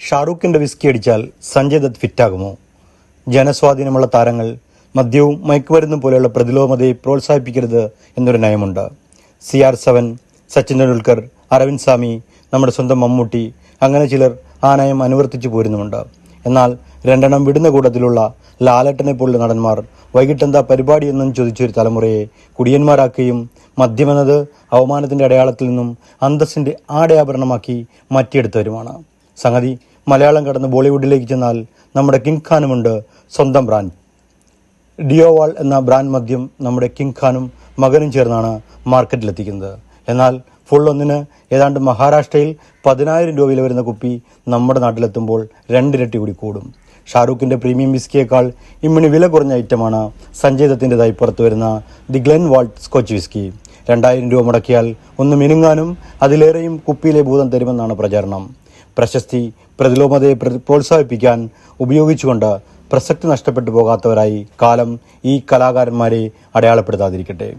ഷാറൂഖിന്റെ whisky അടിച്ചാൽ സഞ്ജയ് ദത്ത് ഫിറ്റാകുമോ? ജനസ്വാധീനമുള്ള താരങ്ങൾ മദ്യവും മയക്കുമരുന്നും പോലെയുള്ള പ്രതിലോമതയെ പ്രോത്സാഹിപ്പിക്കരുത് എന്നൊരു നയമുണ്ട്. C R seven Sachin Tendulkar Arvind Swamy നമ്മുടെ സ്വന്തം മമ്മൂട്ടി അങ്ങനെ ചിലർ ആ നയം അനുവർത്തിച്ചു പോരുന്നുമുണ്ട്. എന്നാൽ രണ്ടെണ്ണം വിടുന്ന കൂട്ടത്തിലുള്ള ലാലട്ടനെ പോലുള്ള നടന്മാർ വൈകിട്ടെന്താ പരിപാടി എന്നും ചോദിച്ചൊരു തലമുറയെ കുടിയന്മാരാക്കുകയും മദ്യമെന്നത് അവമാനത്തിന്റെ അടയാളത്തിൽ നിന്നും അന്തസ്സിന്റെ ആടയാഭരണമാക്കി മാറ്റിയെടുത്തവരുമാണ്. സംഗതി മലയാളം കടന്ന് ബോളിവുഡിലേക്ക് ചെന്നാൽ നമ്മുടെ കിങ് ഖാനുമുണ്ട് സ്വന്തം ബ്രാൻഡ് ഡിയോവാൾ എന്ന ബ്രാൻഡ് മദ്യം നമ്മുടെ കിങ് ഖാനും മകനും ചേർന്നാണ് മാർക്കറ്റിലെത്തിക്കുന്നത്. എന്നാൽ ഫുൾ ഒന്നിന് ഏതാണ്ട് മഹാരാഷ്ട്രയിൽ പതിനായിരം രൂപയിൽ വരുന്ന കുപ്പി നമ്മുടെ നാട്ടിലെത്തുമ്പോൾ രണ്ടിരട്ടി കൂടി കൂടും. ഷാറൂഖിന്റെ പ്രീമിയം വിസ്കിയേക്കാൾ ഇമ്മിണി വില കുറഞ്ഞ ഐറ്റമാണ് സഞ്ജയ് ദത്തിന്റെതായി പുറത്തു വരുന്ന the Glenn Walt scotch whisky. രണ്ടായിരം രൂപ മുടക്കിയാൽ ഒന്ന് മിനുങ്ങാനും അതിലേറെയും കുപ്പിയിലെ ഭൂതം തരുമെന്നാണ് പ്രചാരണം. പ്രശസ്തി പ്രതിലോമതയെ പ്ര- പ്രോത്സാഹിപ്പിക്കാൻ ഉപയോഗിച്ചുകൊണ്ട് പ്രസക്തി നഷ്ടപ്പെട്ടു പോകാത്തവരായി കാലം ഈ കലാകാരന്മാരെ അടയാളപ്പെടുത്താതിരിക്കട്ടെ.